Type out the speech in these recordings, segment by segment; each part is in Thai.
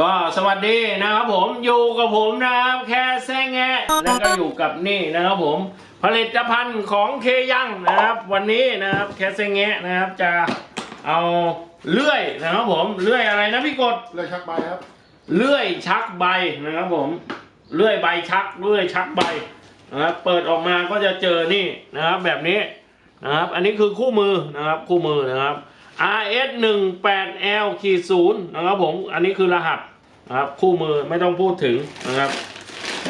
ก็สวัสดีนะครับผมอยู่กับผมนะครับแค่แซงแงะแล้วก็อยู่กับนี่นะครับผมผลิตภัณฑ์ของเคยังนะครับ วันนี้นะครับแค่แซงแงะนะครับจะเอาเลื่อยนะครับผมเลื่อยอะไรนะพี่กดเลยชักใบครับเลื่อยชักใบนะครับผมเลื่อยใบชักเลื่อยชักใบนะครับเปิดออกมาก็จะเจอนี่นะครับแบบนี้นะครับ อันนี้คือคู่มือนะครับคู่มือนะครับ RS 1 8 L ขีดศูนย์นะครับผม อันนี้คือรหัสนะครับ คู่มือไม่ต้องพูดถึงนะครับ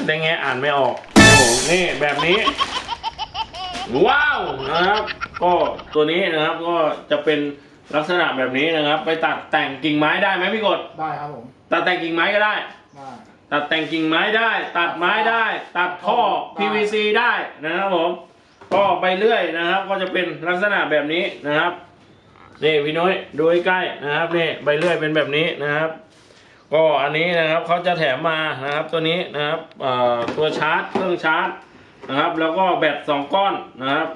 แต่แงอ่านไม่ออกนะครับผมนี่แบบนี้ ว้าวนะครับ ก็ตัวนี้นะครับก็จะเป็นลักษณะแบบนี้นะครับ ไปตัดแต่งกิ่งไม้ได้ไหมพี่กดได้ครับผมตัดแต่งกิ่งไม้ก็ได้ ได้ตัดแต่งกิ่งไม้ได้ ตัดไม้ได้ ตัดท่อได้ PVC ได้นะครับผม ก็ไปเรื่อยนะครับ ก็จะเป็นลักษณะแบบนี้นะครับ นี่พี่น้อยดูใกล้ๆนะครับนี่ใบเลื่อยเป็นแบบนี้นะครับ ก็อันนี้นะครับเขาจะแถมมานะครับตัวนี้นะครับตัวชาร์จเครื่องชาร์จนะครับ แล้วก็แบตสองก้อนนะครับ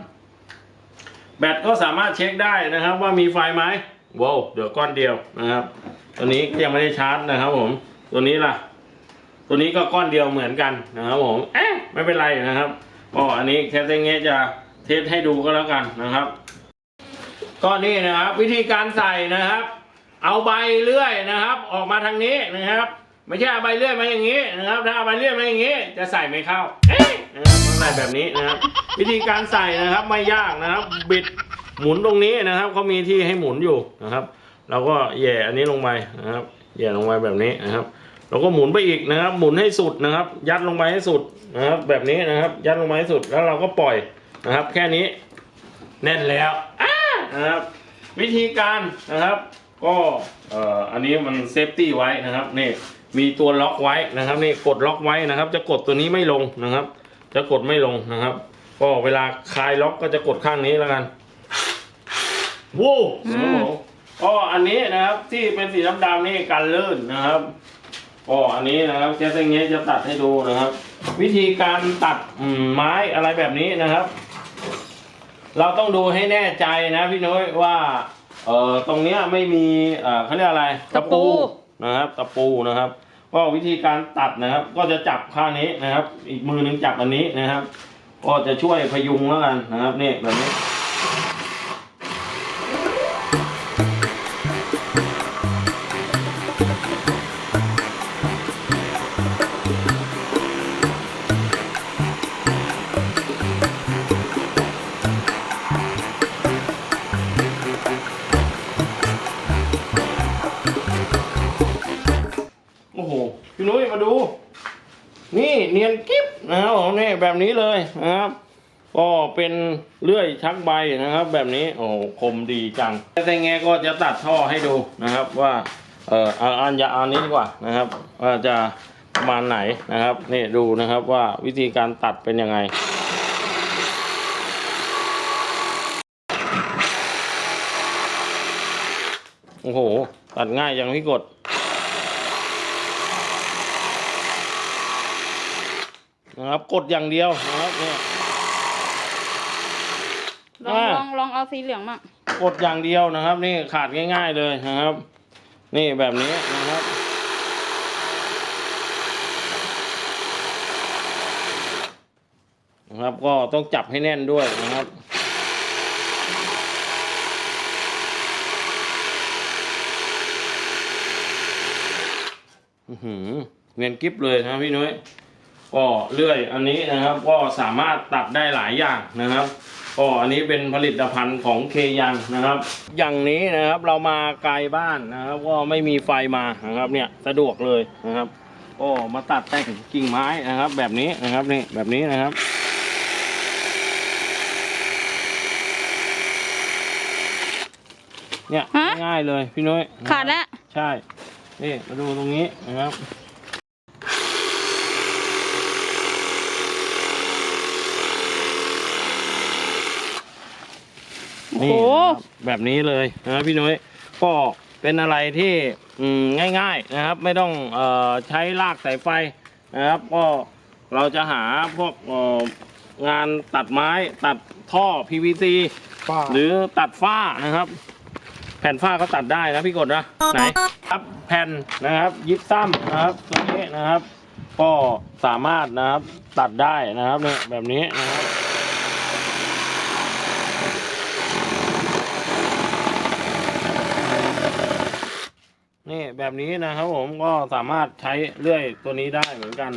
แบตก็สามารถเช็คได้นะครับ ว่ามีไฟไหมว้าวเดี๋ยวก้อนเดียวนะครับ ตัวนี้ก็ยังไม่ได้ชาร์จนะครับผมตัวนี้ล่ะ ตัวนี้ก็ก้อนเดียวเหมือนกันนะครับผมเอ๊ะไม่เป็นไรนะครับก็อันนี้แคสเงเงะจะเทสให้ดูก็แล้วกันนะครับ ก็นี่นะครับ วิธีการใส่นะครับ เอาใบเลื่อยนะครับ ออกมาทางนี้นะครับ ไม่ใช่เอาใบเลื่อยมาอย่างนี้นะครับ ถ้าเอาใบเลื่อยมาอย่างนี้ จะใส่ไม่เข้าเอ๊ะนะครับต้องใส่แบบนี้นะครับ วิธีการใส่นะครับไม่ยากนะครับ บิดหมุนตรงนี้นะครับเขามีที่ให้หมุนอยู่นะครับเราก็แย่อันนี้ลงไปนะครับแย่ลงไปแบบนี้นะครับเราก็หมุนไปอีกนะครับ หมุนให้สุดนะครับ ยัดลงไปให้สุดนะครับ แบบนี้นะครับ ยัดลงไปให้สุดแล้วเราก็ปล่อยนะครับ แค่นี้แน่นแล้วอ่า นะครับ วิธีการนะครับ ก็เอ่ออันนี้มันเซฟตี้ไว้นะครับนี่มีตัวล็อกไว้นะครับนี่กดล็อกไว้นะครับ จะกดตัวนี้ไม่ลงนะครับ จะกดไม่ลงนะครับ ก็เวลาคลายล็อกก็จะกดข้างนี้แล้วกันวู้ก็อันนี้นะครับที่เป็นสีดำๆนี่กันลื่นนะครับก็อันนี้นะครับแกสเงี้จะตัดให้ดูนะครับ วิธีการตัดอืไม้อะไรแบบนี้นะครับ เราต้องดูให้แน่ใจนะพี่น้อยว่าเอ่อตรงเนี้ยไม่มีเอ่อเขาเรียกอะไรตะปูนะครับตะปูนะครับ ก็วิธีการตัดนะครับ ก็จะจับข้างนี้นะครับ อีกมือหนึงจับอันนี้นะครับ ก็จะช่วยพยุงแล้วกันนะครับนี่แบบนี้ เนียนกิ๊บนะครับผมนี่แบบนี้เลยนะครับ ก็เป็นเลื่อยชักใบนะครับ แบบนี้โอ้คมดีจังแต่แงก็จะตัดท่อให้ดูนะครับว่าเออเอาอันอยาอันนี้ดีกว่านะครับ ว่าจะประมาณไหนนะครับนี่ดูนะครับว่าวิธีการตัดเป็นยังไงโอ้โห ตัดง่ายอย่างพี่กด นะครับ กดอย่างเดียวนะครับเนี่ย ลองอ่า ลองลองเอาสีเหลืองมั่งกดอย่างเดียวนะครับ นี่ขาดง่าย ๆเลยนะครับ นี่แบบนี้นะครับ นะครับก็ต้องจับให้แน่นด้วยนะครับ อื้อหือเงินกิฟเลยนะครับพี่นุ้ย ก็เลื่อยอันนี้นะครับก็สามารถตัดได้หลายอย่างนะครับก็อันนี้เป็นผลิตภัณฑ์ของเคยังนะครับ อย่างนี้นะครับเรามาไกลบ้านนะครับ ก็ไม่มีไฟมานะครับเนี่ยสะดวกเลยนะครับก็มาตัดแต่งกิ่งไม้นะครับ แบบนี้นะครับนี่แบบนี้นะครับเนี่ยฮะง่ายๆเลยพี่นุ้ยนะครับขาดแล้วใช่นี่มาดูตรงนี้นะครับ โอ้โห นี่นะครับแบบนี้เลยนะครับพี่นุ้ยก็เป็นอะไรที่อืมง่าย ๆนะครับ ไม่ต้องเออใช้ลากสายไฟนะครับ ก็เราจะหาพวกเอ่องานตัดไม้ตัดท่อ PVC ป้าหรือตัดฝ้านะครับ แผ่นฝ้าก็ตัดได้นะพี่กดนะไหนครับแผ่นนะครับ ยิบซ้ำนะครับตัวนี้นะครับ ก็สามารถนะครับตัดได้นะครับเนี่ยแบบนี้นะครับ แบบนี้นะครับ ผมก็สามารถใช้เลื่อยตัวนี้ได้เหมือนกัน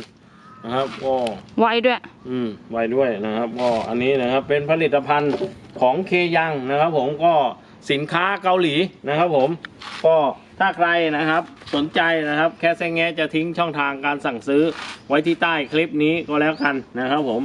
นะครับก็ไว้ด้วย อืมไว้ด้วยนะครับก็อันนี้นะครับเป็นผลิตภัณฑ์ของเคยังนะครับ ผมก็สินค้าเกาหลีนะครับ ผมก็ถ้าใครนะครับสนใจนะครับ แค่แซงแงะจะทิ้งช่องทางการสั่งซื้อไว้ที่ใต้คลิปนี้ก็แล้วกันนะครับ ผม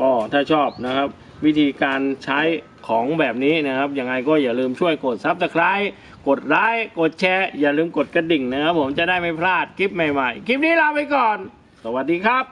ก็ถ้าชอบนะครับ วิธีการใช้ของแบบนี้นะครับยังไงก็อย่าลืมช่วยกดซับสไคร b ์ กดไลค์กดแชร์ อย่าลืมกดกระดิ่งนะครับผมจะได้ไม่พลาดคลิปใหม่ๆ คลิปนี้ลาไปก่อน สวัสดีครับ